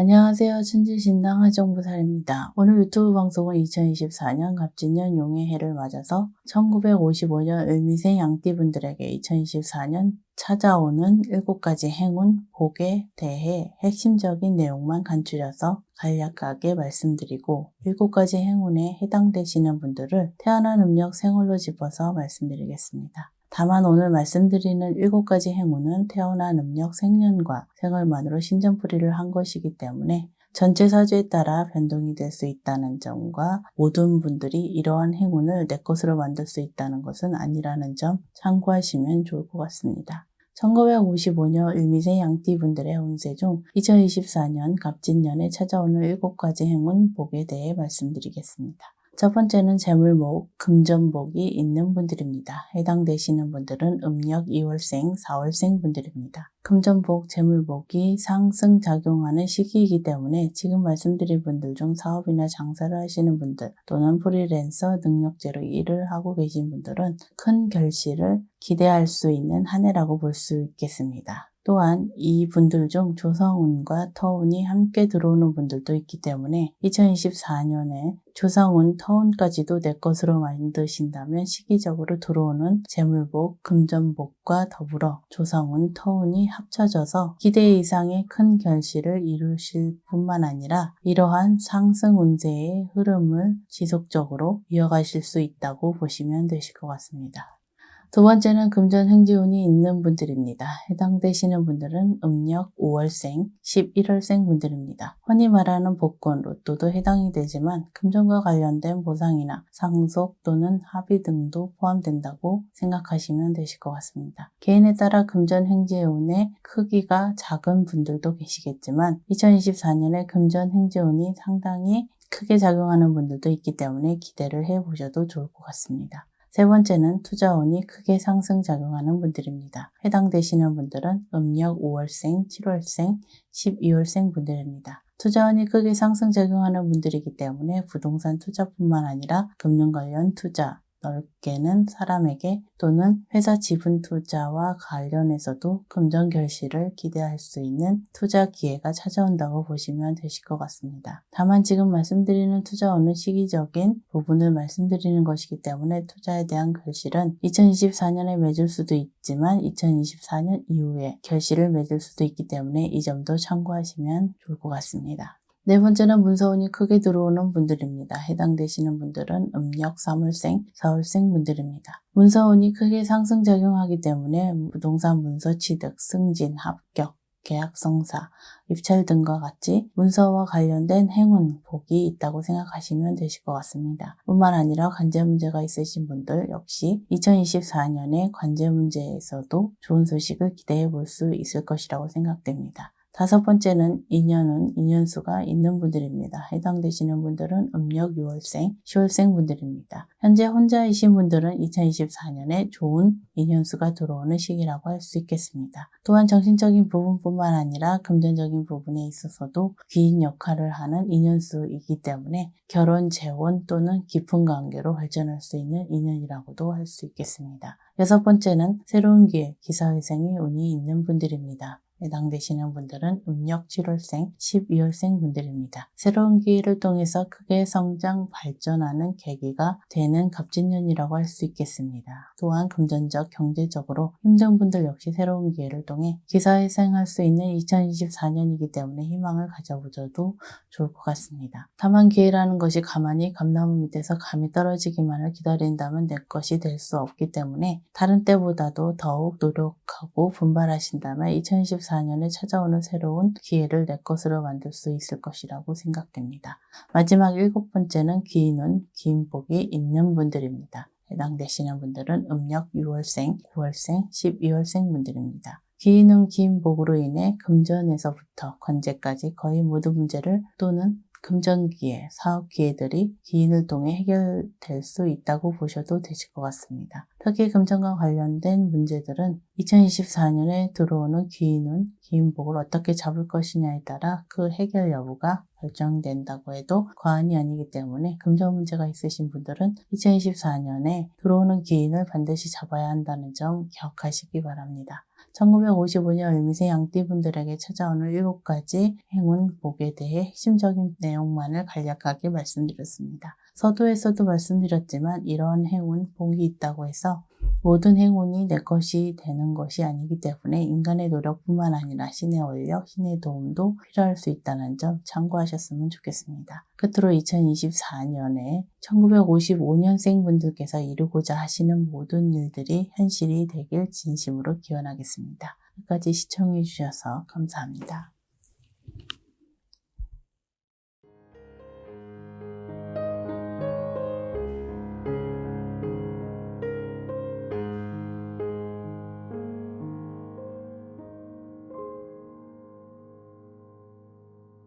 안녕하세요. 천지신당 하정부살입니다. 오늘 유튜브 방송은 2024년 갑진년 용의 해를 맞아서 1955년 을미생 양띠분들에게 2024년 찾아오는 7가지 행운, 복에 대해 핵심적인 내용만 간추려서 간략하게 말씀드리고 7가지 행운에 해당되시는 분들을 태어난 음력 생월로 집어서 말씀드리겠습니다. 다만 오늘 말씀드리는 7가지 행운은 태어난 음력 생년과 생월만으로 신전풀이를 한 것이기 때문에 전체 사주에 따라 변동이 될 수 있다는 점과 모든 분들이 이러한 행운을 내 것으로 만들 수 있다는 것은 아니라는 점 참고하시면 좋을 것 같습니다. 1955년 을미세 양띠분들의 운세 중 2024년 갑진년에 찾아오는 7가지 행운 복에 대해 말씀드리겠습니다. 첫 번째는 재물목, 금전복이 있는 분들입니다. 해당되시는 분들은 음력 2월생, 4월생 분들입니다. 금전복, 재물복이 상승 작용하는 시기이기 때문에 지금 말씀드린 분들 중 사업이나 장사를 하시는 분들 또는 프리랜서 능력제로 일을 하고 계신 분들은 큰 결실을 기대할 수 있는 한 해라고 볼 수 있겠습니다. 또한 이 분들 중 조성운과 터운이 함께 들어오는 분들도 있기 때문에 2024년에 조성운, 터운까지도 내 것으로 만드신다면 시기적으로 들어오는 재물복, 금전복과 더불어 조성운, 터운이 합쳐져서 기대 이상의 큰 결실을 이루실 뿐만 아니라 이러한 상승 운세의 흐름을 지속적으로 이어가실 수 있다고 보시면 되실 것 같습니다. 두 번째는 금전 행지운이 있는 분들입니다. 해당되시는 분들은 음력 5월생, 11월생 분들입니다. 흔히 말하는 복권, 로또도 해당이 되지만 금전과 관련된 보상이나 상속 또는 합의 등도 포함된다고 생각하시면 되실 것 같습니다. 개인에 따라 금전 행지운의 크기가 작은 분들도 계시겠지만 2024년에 금전 행지운이 상당히 크게 작용하는 분들도 있기 때문에 기대를 해보셔도 좋을 것 같습니다. 세 번째는 투자운이 크게 상승작용하는 분들입니다. 해당되시는 분들은 음력 5월생, 7월생, 12월생 분들입니다. 투자운이 크게 상승작용하는 분들이기 때문에 부동산 투자뿐만 아니라 금융 관련 투자, 넓게는 사람에게 또는 회사 지분 투자와 관련해서도 금전 결실을 기대할 수 있는 투자 기회가 찾아온다고 보시면 되실 것 같습니다. 다만 지금 말씀드리는 투자원은 시기적인 부분을 말씀드리는 것이기 때문에 투자에 대한 결실은 2024년에 맺을 수도 있지만 2024년 이후에 결실을 맺을 수도 있기 때문에 이 점도 참고하시면 좋을 것 같습니다. 네 번째는 문서운이 크게 들어오는 분들입니다. 해당되시는 분들은 음력 3월생, 4월생 분들입니다. 문서운이 크게 상승작용하기 때문에 부동산 문서 취득, 승진, 합격, 계약 성사, 입찰 등과 같이 문서와 관련된 행운, 복이 있다고 생각하시면 되실 것 같습니다. 뿐만 아니라 관제 문제가 있으신 분들 역시 2024년에 관제 문제에서도 좋은 소식을 기대해 볼 수 있을 것이라고 생각됩니다. 다섯 번째는 인연은 인연수가 있는 분들입니다. 해당되시는 분들은 음력 6월생, 10월생 분들입니다. 현재 혼자이신 분들은 2024년에 좋은 인연수가 들어오는 시기라고 할 수 있겠습니다. 또한 정신적인 부분뿐만 아니라 금전적인 부분에 있어서도 귀인 역할을 하는 인연수이기 때문에 결혼, 재혼 또는 깊은 관계로 발전할 수 있는 인연이라고도 할 수 있겠습니다. 여섯 번째는 새로운 기회, 기사회생의 운이 있는 분들입니다. 해당되시는 분들은 음력 7월생, 12월생 분들입니다. 새로운 기회를 통해서 크게 성장, 발전하는 계기가 되는 갑진년이라고 할 수 있겠습니다. 또한 금전적, 경제적으로 힘든 분들 역시 새로운 기회를 통해 기사회생할 수 있는 2024년이기 때문에 희망을 가져보셔도 좋을 것 같습니다. 다만 기회라는 것이 가만히 감나무 밑에서 감이 떨어지기만을 기다린다면 내 것이 될 수 없기 때문에 다른 때보다도 더욱 노력하고 분발하신다면 2024 2024년에 찾아오는 새로운 기회를 내 것으로 만들 수 있을 것이라고 생각됩니다. 마지막 일곱 번째는 기인은 기인복이 있는 분들입니다. 해당되시는 분들은 음력 6월생, 9월생, 12월생 분들입니다. 기인은 기인복으로 인해 금전에서부터 관제까지 거의 모든 문제를 또는 금전기회, 사업기회들이 기인을 통해 해결될 수 있다고 보셔도 되실 것 같습니다. 특히 금전과 관련된 문제들은 2024년에 들어오는 기인은 기인복을 어떻게 잡을 것이냐에 따라 그 해결 여부가 결정된다고 해도 과언이 아니기 때문에 금전 문제가 있으신 분들은 2024년에 들어오는 기인을 반드시 잡아야 한다는 점 기억하시기 바랍니다. 1955년 을미세 양띠분들에게 찾아오는 7가지 행운 복에 대해 핵심적인 내용만을 간략하게 말씀드렸습니다. 서두에서도 말씀드렸지만 이러한 행운, 복이 있다고 해서 모든 행운이 내 것이 되는 것이 아니기 때문에 인간의 노력뿐만 아니라 신의 원력, 신의 도움도 필요할 수 있다는 점 참고하셨으면 좋겠습니다. 끝으로 2024년에 1955년생 분들께서 이루고자 하시는 모든 일들이 현실이 되길 진심으로 기원하겠습니다. 끝까지 시청해 주셔서 감사합니다.